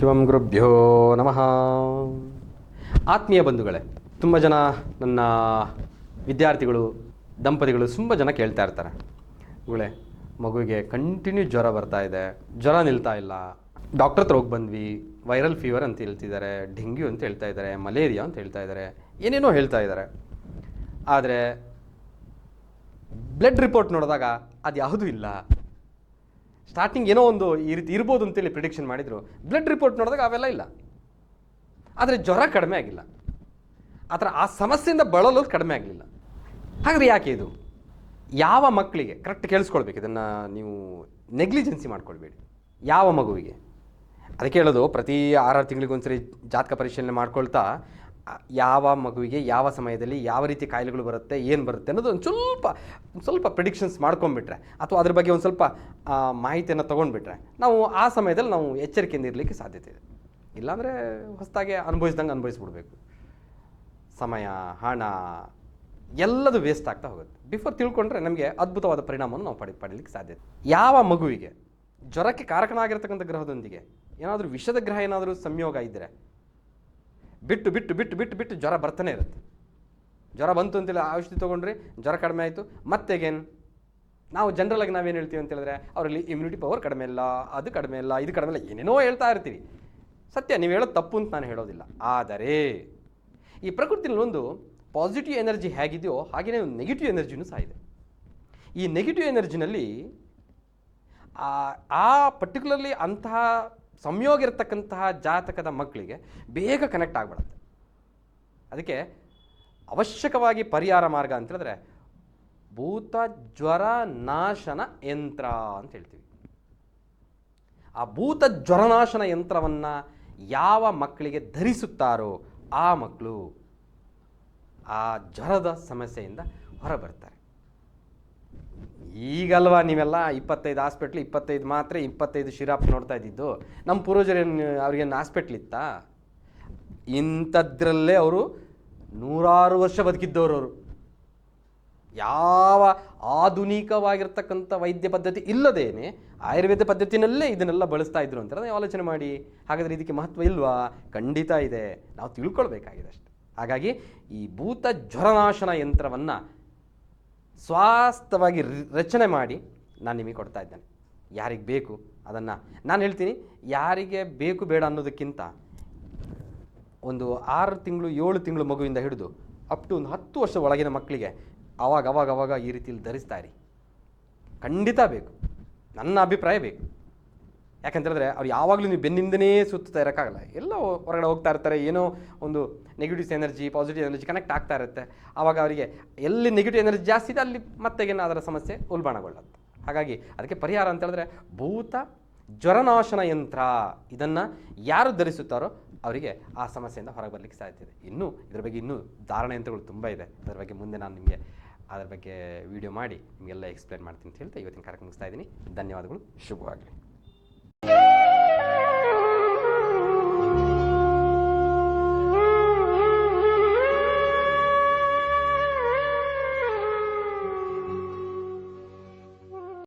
ಶಿವಂ ಗುರುಭ್ಯೋ ನಮಃ. ಆತ್ಮೀಯ ಬಂಧುಗಳೇ, ತುಂಬ ಜನ ನನ್ನ ವಿದ್ಯಾರ್ಥಿಗಳು, ದಂಪತಿಗಳು ತುಂಬ ಜನ ಕೇಳ್ತಾ ಇರ್ತಾರೆ. ಗುಳೆ ಮಗುವಿಗೆ ಕಂಟಿನ್ಯೂ ಜ್ವರ ಬರ್ತಾ ಇದೆ, ಜ್ವರ ನಿಲ್ತಾ ಇಲ್ಲ ಡಾಕ್ಟರ್ ಹತ್ರ ಹೋಗಿ ಬಂದ್ವಿ ವೈರಲ್ ಫೀವರ್ ಅಂತ ಹೇಳ್ತಿದ್ದಾರೆ, ಡೆಂಗ್ಯೂ ಅಂತ ಹೇಳ್ತಾ ಇದ್ದಾರೆ, ಮಲೇರಿಯಾ ಅಂತ ಹೇಳ್ತಾ ಇದ್ದಾರೆ, ಏನೇನೋ ಹೇಳ್ತಾ ಇದ್ದಾರೆ. ಆದರೆ ಬ್ಲಡ್ ರಿಪೋರ್ಟ್ ನೋಡಿದಾಗ ಅದು ಯಾವುದೂ ಇಲ್ಲ. ಸ್ಟಾರ್ಟಿಂಗ್ ಏನೋ ಒಂದು ಈ ರೀತಿ ಇರ್ಬೋದು ಅಂತೇಳಿ ಪ್ರಿಡಿಕ್ಷನ್ ಮಾಡಿದರು. ಬ್ಲಡ್ ರಿಪೋರ್ಟ್ ನೋಡಿದಾಗ ಅವೆಲ್ಲ ಇಲ್ಲ. ಆದರೆ ಜ್ವರ ಕಡಿಮೆ ಆಗಿಲ್ಲ. ಆ ಥರ ಆ ಸಮಸ್ಯೆಯಿಂದ ಬಳಲೋದು ಕಡಿಮೆ ಆಗಲಿಲ್ಲ. ಹಾಗಾದ್ರೆ ಯಾಕೆ ಇದು? ಯಾವ ಮಕ್ಕಳಿಗೆ ಕರೆಕ್ಟ್ ಕೇಳಿಸ್ಕೊಳ್ಬೇಕು. ಇದನ್ನು ನೀವು ನೆಗ್ಲಿಜೆನ್ಸಿ ಮಾಡ್ಕೊಳ್ಬೇಡಿ. ಯಾವ ಮಗುವಿಗೆ? ಅದಕ್ಕೆ ಹೇಳೋದು ಪ್ರತಿ ಆರಾರು ತಿಂಗಳಿಗೊಂದ್ಸರಿ ಜಾತಕ ಪರಿಶೀಲನೆ ಮಾಡ್ಕೊಳ್ತಾ ಯಾವ ಮಗುವಿಗೆ ಯಾವ ಸಮಯದಲ್ಲಿ ಯಾವ ರೀತಿ ಕಾಯಿಲೆಗಳು ಬರುತ್ತೆ, ಏನು ಬರುತ್ತೆ ಅನ್ನೋದು ಒಂದು ಸ್ವಲ್ಪ ಸ್ವಲ್ಪ ಪ್ರಿಡಿಕ್ಷನ್ಸ್ ಮಾಡ್ಕೊಂಡ್ಬಿಟ್ರೆ ಅಥವಾ ಅದ್ರ ಬಗ್ಗೆ ಒಂದು ಸ್ವಲ್ಪ ಮಾಹಿತಿಯನ್ನು ತೊಗೊಂಡ್ಬಿಟ್ರೆ ನಾವು ಆ ಸಮಯದಲ್ಲಿ ನಾವು ಎಚ್ಚರಿಕೆಯಿಂದ ಇರಲಿಕ್ಕೆ ಸಾಧ್ಯತೆ ಇದೆ. ಇಲ್ಲಾಂದರೆ ಹೊಸದಾಗೆ ಅನುಭವಿಸ್ದಂಗೆ ಅನುಭವಿಸ್ಬಿಡ್ಬೇಕು. ಸಮಯ, ಹಣ, ಎಲ್ಲದು ವೇಸ್ಟ್ ಆಗ್ತಾ ಹೋಗುತ್ತೆ. ಬಿಫೋರ್ ತಿಳ್ಕೊಂಡ್ರೆ ನಮಗೆ ಅದ್ಭುತವಾದ ಪರಿಣಾಮವನ್ನು ನಾವು ಪಡಿ, ಪಡೀಲಿಕ್ಕೆ ಸಾಧ್ಯತೆ ಯಾವ ಮಗುವಿಗೆ ಜ್ವರಕ್ಕೆ ಕಾರಕನಾಗಿರ್ತಕ್ಕಂಥ ಗ್ರಹದೊಂದಿಗೆ ಏನಾದರೂ ವಿಷದ ಗ್ರಹ ಏನಾದರೂ ಸಂಯೋಗ ಇದ್ದರೆ ಬಿಟ್ಟು ಬಿಟ್ಟು ಬಿಟ್ಟು ಬಿಟ್ಟು ಬಿಟ್ಟು ಜ್ವರ ಬರ್ತಾನೆ ಇರುತ್ತೆ. ಜ್ವರ ಬಂತು ಅಂತೇಳಿ ಔಷಧಿ ತೊಗೊಂಡ್ರಿ ಜ್ವರ ಕಡಿಮೆ ಆಯಿತು. ಮತ್ತೆ ಅಗೇನ್ ನಾವು ಜನರಲಾಗಿ ನಾವೇನು ಹೇಳ್ತೀವಿ ಅಂತ ಹೇಳಿದ್ರೆ ಅವರಲ್ಲಿ ಇಮ್ಯುನಿಟಿ ಪವರ್ ಕಡಿಮೆ ಇಲ್ಲ, ಅದು ಕಡಿಮೆ ಇಲ್ಲ, ಇದು ಕಡಿಮೆ ಇಲ್ಲ, ಏನೇನೋ ಹೇಳ್ತಾ ಇರ್ತೀವಿ. ಸತ್ಯ, ನೀವು ಹೇಳೋದು ತಪ್ಪು ಅಂತ ನಾನು ಹೇಳೋದಿಲ್ಲ. ಆದರೆ ಈ ಪ್ರಕೃತಿಯಲ್ಲಿ ಒಂದು ಪಾಸಿಟಿವ್ ಎನರ್ಜಿ ಹೇಗಿದೆಯೋ ಹಾಗೆಯೇ ಒಂದು ನೆಗೆಟಿವ್ ಎನರ್ಜಿನೂ ಸಹ ಇದೆ. ಈ ನೆಗೆಟಿವ್ ಎನರ್ಜಿನಲ್ಲಿ ಆ ಪರ್ಟಿಕ್ಯುಲರ್ಲಿ ಅಂತಹ ಸಂಯೋಗ ಇರತಕ್ಕಂತಹ ಜಾತಕದ ಮಕ್ಕಳಿಗೆ ಬೇಗ ಕನೆಕ್ಟ್ ಆಗಿಬಿಡುತ್ತೆ. ಅದಕ್ಕೆ ಅವಶ್ಯಕವಾಗಿ ಪರಿಹಾರ ಮಾರ್ಗ ಅಂತ ಹೇಳಿದ್ರೆ ಭೂತ, ಜ್ವರ, ನಾಶನ ಯಂತ್ರ ಅಂತ ಹೇಳ್ತೀವಿ. ಆ ಭೂತ ಜ್ವರನಾಶನ ಯಂತ್ರವನ್ನು ಯಾವ ಮಕ್ಕಳಿಗೆ ಧರಿಸುತ್ತಾರೋ ಆ ಮಕ್ಕಳು ಆ ಜ್ವರದ ಸಮಸ್ಯೆಯಿಂದ ಹೊರಬರ್ತಾರೆ. ಈಗಲ್ವಾ ನೀವೆಲ್ಲ ಇಪ್ಪತ್ತೈದು ಹಾಸ್ಪಿಟ್ಲ್ ಇಪ್ಪತ್ತೈದು ಮಾತ್ರ, ಇಪ್ಪತ್ತೈದು ಶಿರಾಪ್ ನೋಡ್ತಾ ಇದ್ದಿದ್ದು. ನಮ್ಮ ಪೂರ್ವಜರೇನು ಅವ್ರಿಗೇನು ಹಾಸ್ಪಿಟ್ಲ್ ಇತ್ತಾ? ಇಂಥದ್ರಲ್ಲೇ ಅವರು ನೂರಾರು ವರ್ಷ ಬದುಕಿದ್ದವರು ಅವರು. ಯಾವ ಆಧುನಿಕವಾಗಿರ್ತಕ್ಕಂಥ ವೈದ್ಯ ಪದ್ಧತಿ ಇಲ್ಲದೇನೆ ಆಯುರ್ವೇದ ಪದ್ಧತಿನಲ್ಲೇ ಇದನ್ನೆಲ್ಲ ಬಳಸ್ತಾ ಇದ್ರು ಅಂತ ಆಲೋಚನೆ ಮಾಡಿ. ಹಾಗಾದರೆ ಇದಕ್ಕೆ ಮಹತ್ವ ಇಲ್ವಾ? ಖಂಡಿತ ಇದೆ. ನಾವು ತಿಳ್ಕೊಳ್ಬೇಕಾಗಿದೆ ಅಷ್ಟೆ. ಹಾಗಾಗಿ ಈ ಭೂತ ಜ್ವರನಾಶನ ಯಂತ್ರವನ್ನು ಸ್ವಾಸ್ಥವಾಗಿ ರಚನೆ ಮಾಡಿ ನಾನು ನಿಮಗೆ ಕೊಡ್ತಾ ಇದ್ದೇನೆ. ಯಾರಿಗೆ ಬೇಕು ಅದನ್ನು ನಾನು ಹೇಳ್ತೀನಿ, ಯಾರಿಗೆ ಬೇಕು ಬೇಡ ಅನ್ನೋದಕ್ಕಿಂತ ಒಂದು ಆರು ತಿಂಗಳು, ಏಳು ತಿಂಗಳು ಮಗುವಿಂದ ಹಿಡಿದು ಅಪ್ ಟು ಒಂದು ಹತ್ತು ವರ್ಷ ಒಳಗಿನ ಮಕ್ಕಳಿಗೆ ಅವಾಗ ಅವಾಗ ಅವಾಗ ಈ ರೀತಿಯಲ್ಲಿ ಧರಿಸ್ತಾ ಇರಿ. ಖಂಡಿತ ಬೇಕು. ನನ್ನ ಅಭಿಪ್ರಾಯ ಬೇಕು. ಯಾಕಂತೇಳಿದ್ರೆ ಅವ್ರು ಯಾವಾಗಲೂ ನೀವು ಬೆನ್ನಿಂದನೇ ಸುತ್ತಾ ಇರೋಕ್ಕಾಗಲ್ಲ. ಎಲ್ಲ ಹೊರಗಡೆ ಹೋಗ್ತಾ ಇರ್ತಾರೆ, ಏನೋ ಒಂದು negatives energy positive energy connect ಆಗ್ತಾ ಇರುತ್ತೆ. ಆವಾಗ ಅವರಿಗೆ ಎಲ್ಲಿ ನೆಗೆಟಿವ್ ಎನರ್ಜಿ ಜಾಸ್ತಿ ಇದೆ, ಅಲ್ಲಿ ಮತ್ತೆ ಅದರ ಸಮಸ್ಯೆ ಉಲ್ಬಣಗೊಳ್ಳುತ್ತೆ. ಹಾಗಾಗಿ ಅದಕ್ಕೆ ಪರಿಹಾರ ಅಂತ ಹೇಳಿದ್ರೆ ಭೂತ ಜ್ವರನಾಶನ ಯಂತ್ರ, ಇದನ್ನು ಯಾರು ಧರಿಸುತ್ತಾರೋ ಅವರಿಗೆ ಆ ಸಮಸ್ಯೆಯಿಂದ ಹೊರಗೆ ಬರಲಿಕ್ಕೆ ಸಾಧ್ಯ ಇದೆ. ಇನ್ನೂ ಇದ್ರ ಬಗ್ಗೆ ಇನ್ನೂ ಧಾರಣ ಯಂತ್ರಗಳು ತುಂಬ ಇದೆ. ಅದರ ಬಗ್ಗೆ ಮುಂದೆ ನಾನು ನಿಮಗೆ ಅದರ ಬಗ್ಗೆ ವಿಡಿಯೋ ಮಾಡಿ ನಿಮಗೆಲ್ಲ ಎಕ್ಸ್ಪ್ಲೇನ್ ಮಾಡ್ತೀನಿ ಅಂತ ಹೇಳ್ತಾ ಇವತ್ತಿನ ಕಾರ್ಯಕ್ರಮ ಮುಗಿಸ್ತಾ ಇದ್ದೀನಿ. ಧನ್ಯವಾದಗಳು. ಶುಭವಾಗಲಿ.